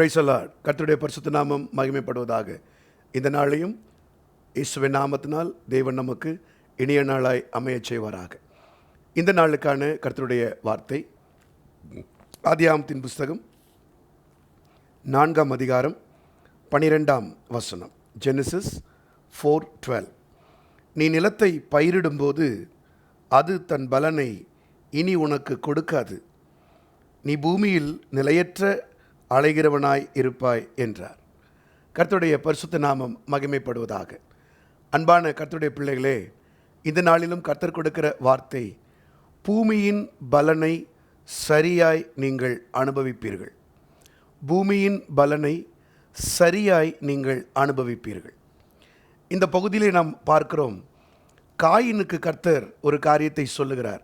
பிரைசலாட் கர்த்தருடைய பரிசுத்த நாமம் மகிமைப்படுவதாக. இந்த நாளையும் இயேசுவின் நாமத்தினால் தேவன் நமக்கு இனிய நாளாய் அமையச் செய்வாராக. இந்த நாளுக்கான கர்த்தருடைய வார்த்தை ஆதியாமத்தின் புஸ்தகம் நான்காம் அதிகாரம் பனிரெண்டாம் வசனம் ஜெனிசிஸ் ஃபோர் டுவெல் நீ நிலத்தை பயிரிடும்போது அது தன் பலனை இனி உனக்கு கொடுக்காது. நீ பூமியில் நிலையற்ற அலைகிறவனாய் இருப்பாய் என்றார். கர்த்துடைய பரிசுத்த நாமம் மகிமைப்படுவதாக. அன்பான கர்த்துடைய பிள்ளைகளே இந்த நாளிலும் கர்த்தர் கொடுக்கிற வார்த்தை பூமியின் பலனை சரியாய் நீங்கள் அனுபவிப்பீர்கள். பூமியின் பலனை சரியாய் நீங்கள் அனுபவிப்பீர்கள். இந்த பகுதியிலே நாம் பார்க்கிறோம் காயினுக்கு கர்த்தர் ஒரு காரியத்தை சொல்லுகிறார்.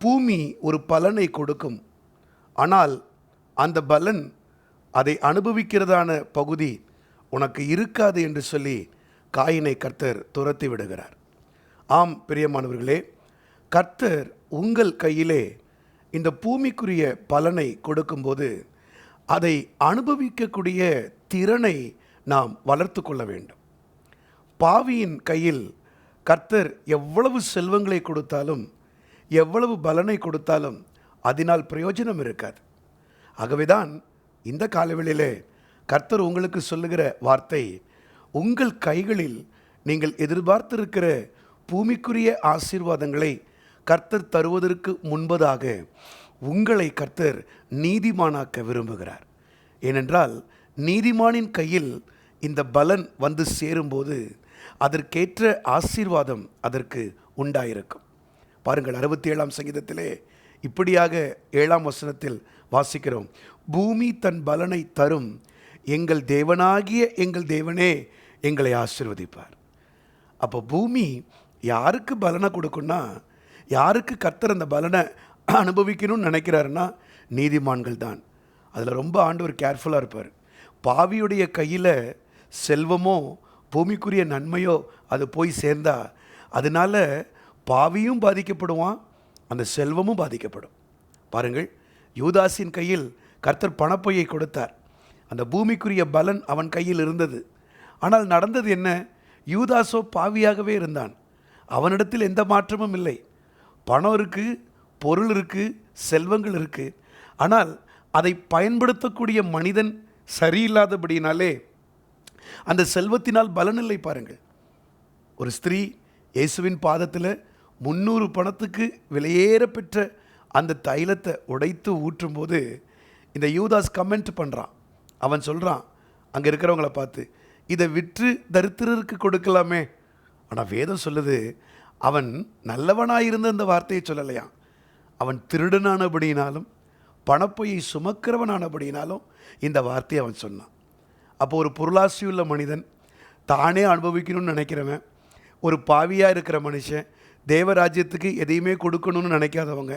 பூமி ஒரு பலனை கொடுக்கும். ஆனால் அந்த பலன் அதை அனுபவிக்கிறதான பகுதி உனக்கு இருக்காது என்று சொல்லி காயினை கர்த்தர் துரத்தி விடுகிறார். ஆம் பிரியமானவர்களே கர்த்தர் உங்கள் கையிலே இந்த பூமிக்குரிய பலனை கொடுக்கும்போது அதை அனுபவிக்கக்கூடிய திறனை நாம் வளர்த்து கொள்ள வேண்டும். பாவியின் கையில் கர்த்தர் எவ்வளவு செல்வங்களை கொடுத்தாலும் எவ்வளவு பலனை கொடுத்தாலும் அதனால் பிரயோஜனம் இருக்காது. ஆகவேதான் இந்த காலவெளியிலே கர்த்தர் உங்களுக்கு சொல்லுகிற வார்த்தை உங்கள் கைகளில் நீங்கள் எதிர்பார்த்திருக்கிற பூமிக்குரிய ஆசீர்வாதங்களை கர்த்தர் தருவதற்கு முன்பதாக உங்களை கர்த்தர் நீதிமானாக்க விரும்புகிறார். ஏனென்றால் நீதிமானின் கையில் இந்த பலன் வந்து சேரும்போது அதற்கேற்ற ஆசீர்வாதம் அதற்கு உண்டாயிருக்கும். பாருங்கள் அறுபத்தி ஏழாம் சங்கீதத்திலே இப்படியாக ஏழாம் வசனத்தில் வாசிக்கிறோம். பூமி தன் பலனை தரும். எங்கள் தேவனாகிய எங்கள் தேவனே எங்களை ஆசிர்வதிப்பார். அப்போ பூமி யாருக்கு பலனை கொடுக்குன்னா யாருக்கு கர்த்தர் அந்த பலனை அனுபவிக்கணும்னு நினைக்கிறாருன்னா நீதிமான்கள் தான். அதில் ரொம்ப ஆண்டவர் கேர்ஃபுல்லாக இருப்பார். பாவியுடைய கையில் செல்வமோ பூமிக்குரிய நன்மையோ அது போய் சேர்ந்தா அதனால பாவியும் பாதிக்கப்படுவான் அந்த செல்வமும் பாதிக்கப்படும். பாருங்கள் யூதாஸின் கையில் கர்த்தர் பணப்பையை கொடுத்தார். அந்த பூமிக்குரிய பலன் அவன் கையில் இருந்தது. ஆனால் நடந்தது என்ன? யூதாசோ பாவியாகவே இருந்தான். அவனிடத்தில் எந்த மாற்றமும் இல்லை. பணம் இருக்குது பொருள் இருக்குது செல்வங்கள் இருக்குது ஆனால் அதை பயன்படுத்தக்கூடிய மனிதன் சரியில்லாதபடினாலே அந்த செல்வத்தினால் பலன் இல்லை பாருங்கள். ஒரு ஸ்திரீ இயேசுவின் பாதத்தில் முந்நூறு பணத்துக்கு விலையேற பெற்ற அந்த தைலத்தை உடைத்து ஊற்றும்போது இந்த யூதாஸ் கமெண்ட் பண்ணுறான் அவன் சொல்கிறான் அங்கே இருக்கிறவங்கள பார்த்து இதை விற்று தரித்திரருக்கு கொடுக்கலாமே. ஆனால் வேதம் சொல்லுது அவன் நல்லவனாக இருந்த இந்த வார்த்தையை சொல்லலையாம். அவன் திருடனானபடினாலும் பணப்பையை சுமக்கிறவனானபடினாலும் இந்த வார்த்தையை அவன் சொன்னான். அப்போ ஒரு பொருளாசியுள்ள மனிதன் தானே அனுபவிக்கணும்னு நினைக்கிறவன் ஒரு பாவியாக இருக்கிற மனுஷன் தேவராஜ்யத்துக்கு எதையுமே கொடுக்கணும்னு நினைக்காதவங்க.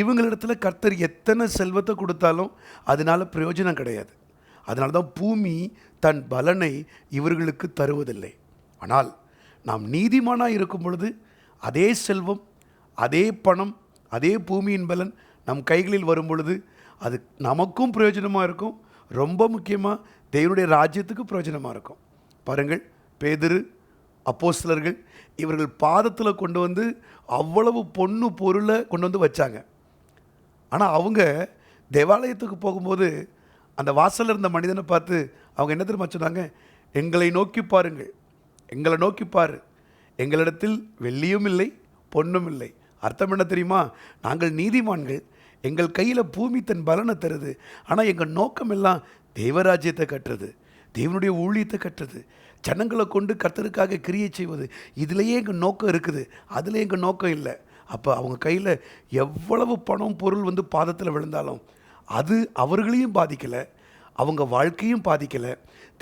இவங்களிடத்துல கர்த்தர் எத்தனை செல்வத்தை கொடுத்தாலும் அதனால் பிரயோஜனம் கிடையாது. அதனால தான் பூமி தன் பலனை இவர்களுக்கு தருவதில்லை. ஆனால் நாம் நீதிமானாக இருக்கும் பொழுது அதே செல்வம் அதே பணம் அதே பூமியின் பலன் நம் கைகளில் வரும் பொழுது அது நமக்கும் பிரயோஜனமாக இருக்கும். ரொம்ப முக்கியமாக தேவனுடைய ராஜ்யத்துக்கு பிரயோஜனமாக இருக்கும். பாருங்கள் பேதிரு அப்போஸ்தலர்கள் இவர்கள் பாதத்தில் கொண்டு வந்து அவ்வளவு பொண்ணு பொருளை கொண்டு வந்து வச்சாங்க. ஆனால் அவங்க தேவாலயத்துக்கு போகும்போது அந்த வாசலில் இருந்த மனிதனை பார்த்து அவங்க என்ன தெரியுமா சொன்னாங்க? எங்களை நோக்கி பாருங்கள். எங்களை நோக்கி பாரு. எங்களிடத்தில் வெள்ளியும் இல்லை பொன்னும் இல்லை. அர்த்தம் என்ன தெரியுமா? நாங்கள் நீதிமான்கள். எங்கள் கையில் பூமி தன் பலனை தருது. ஆனால் எங்கள் நோக்கம் எல்லாம் தெய்வராஜ்யத்தை கட்டுறது. தேவனுடைய ஊழியத்தை கட்டுறது. ஜனங்களை கொண்டு கர்த்தருக்காக கிரியை செய்வது. இதுலேயே எங்கள் நோக்கம் இருக்குது. அதில் எங்கள் நோக்கம் இல்லை. அப்போ அவங்க கையில் எவ்வளவு பணம் பொருள் வந்து பாதத்தில் விழுந்தாலும் அது அவர்களையும் பாதிக்கலை. அவங்க வாழ்க்கையும் பாதிக்கலை.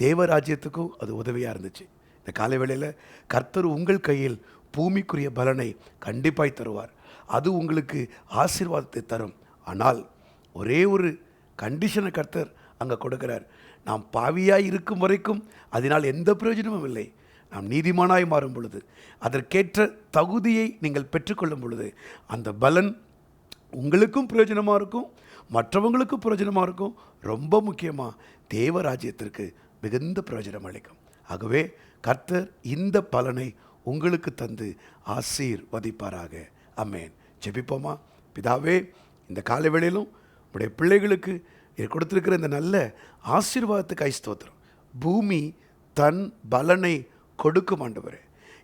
தேவராஜ்யத்துக்கும் அது உதவியாக இருந்துச்சு. இந்த காலை வேளையில் கர்த்தர் உங்கள் கையில் பூமிக்குரிய பலனை கண்டிப்பாய் தருவார். அது உங்களுக்கு ஆசீர்வாதத்தை தரும். ஆனால் ஒரே ஒரு கண்டிஷனை கர்த்தர் அங்கே கொடுக்குறார். நாம் பாவியாய் இருக்கும் வரைக்கும் அதனால் எந்த பிரயோஜனமும் இல்லை. நாம் நீதிமானாய் மாறும் பொழுது அதற்கேற்ற தகுதியை நீங்கள் பெற்றுக்கொள்ளும் பொழுது அந்த பலன் உங்களுக்கும் பிரயோஜனமாக இருக்கும் மற்றவங்களுக்கும் பிரயோஜனமாக இருக்கும். ரொம்ப முக்கியமாக தேவராஜ்யத்திற்கு மிகுந்த பிரயோஜனம் அளிக்கும். ஆகவே கர்த்தர் இந்த பலனை உங்களுக்கு தந்து ஆசீர் வதிப்பாராக அமேன் ஜெபிப்போமா? பிதாவே இந்த காலை வேளையிலும் உடைய பிள்ளைகளுக்கு இது கொடுத்துருக்கிற இந்த நல்ல ஆசீர்வாதத்துக்கு ஐஸ்தோத்திரம் பூமி தன் பலனை கொடுக்கும் ஆண்டவர்.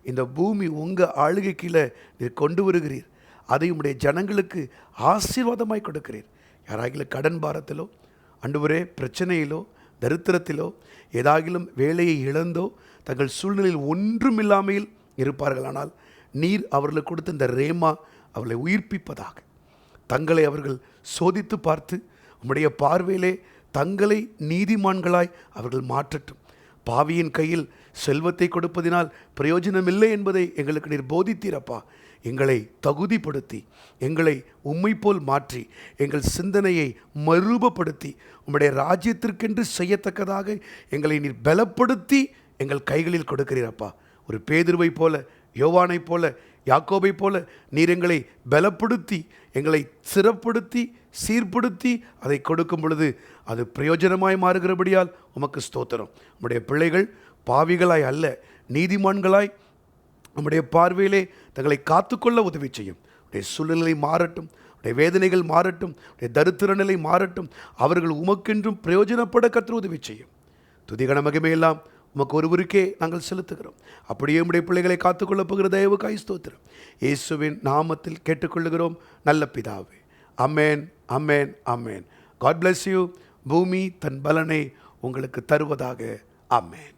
இந்த பூமி உங்கள் ஆளுகை கீழே நீர் கொண்டு வருகிறீர். அதை உடைய ஜனங்களுக்கு ஆசீர்வாதமாய் கொடுக்கிறீர். யாராகிலும் கடன் பாரத்திலோ அண்டுவரே பிரச்சனையிலோ தரித்திரத்திலோ ஏதாகிலும் வேலையை இழந்தோ தங்கள் சூழ்நிலையில் ஒன்றும் இல்லாமையில் இருப்பார்கள். ஆனால் நீர் அவர்களுக்கு கொடுத்த இந்த ரேமா அவர்களை உயிர்ப்பிப்பதாக. தங்களை அவர்கள் சோதித்து பார்த்து உம்முடைய பார்வையிலே தங்களை நீதிமான்களாய் அவர்கள் மாற்றட்டும். பாவியின் கையில் செல்வத்தை கொடுப்பதினால் பிரயோஜனமில்லை என்பதை எங்களுக்கு நீர் போதித்தீரப்பா. எங்களை தகுதிப்படுத்தி எங்களை உம்மை போல் மாற்றி எங்கள் சிந்தனையை மறுபப்படுத்தி உம்முடைய ராஜ்யத்திற்கென்று செய்யத்தக்கதாக எங்களை நீர் பலப்படுத்தி எங்கள் கைகளில் கொடுக்கிறீரப்பா. ஒரு பேதுருவை போல யோவானைப் போல யாக்கோபை போல நீர் எங்களை பலப்படுத்தி எங்களை சிறப்படுத்தி சீர்படுத்தி அதை கொடுக்கும் பொழுது அது பிரயோஜனமாய் மாறுகிறபடியால் உமக்கு ஸ்தோத்திரம். நம்முடைய பிள்ளைகள் பாவிகளாய் அல்ல நீதிமான்களாய் நம்முடைய பார்வையிலே தங்களை காத்துக்கொள்ள உதவி செய்யும். உடைய சூழ்நிலை மாறட்டும் உடைய வேதனைகள் மாறட்டும் உடைய தரித்திர நிலை மாறட்டும் அவர்கள் உமக்கென்றும் பிரயோஜனப்பட கற்று உதவி செய்யும். துதிகண மகிமையெல்லாம் உமக்கு ஒருவருக்கே நாங்கள் செலுத்துகிறோம். அப்படியே உடைய பிள்ளைகளை காத்துக்கொள்ளப் போகிற தயவு காய்ஸ்தோத்திரம் இயேசுவின் நாமத்தில் கேட்டுக்கொள்ளுகிறோம். நல்ல பிதாவே. Amen amen amen God bless you பூமி தன் பலனை உங்களுக்கு தருவதாக. அமேன்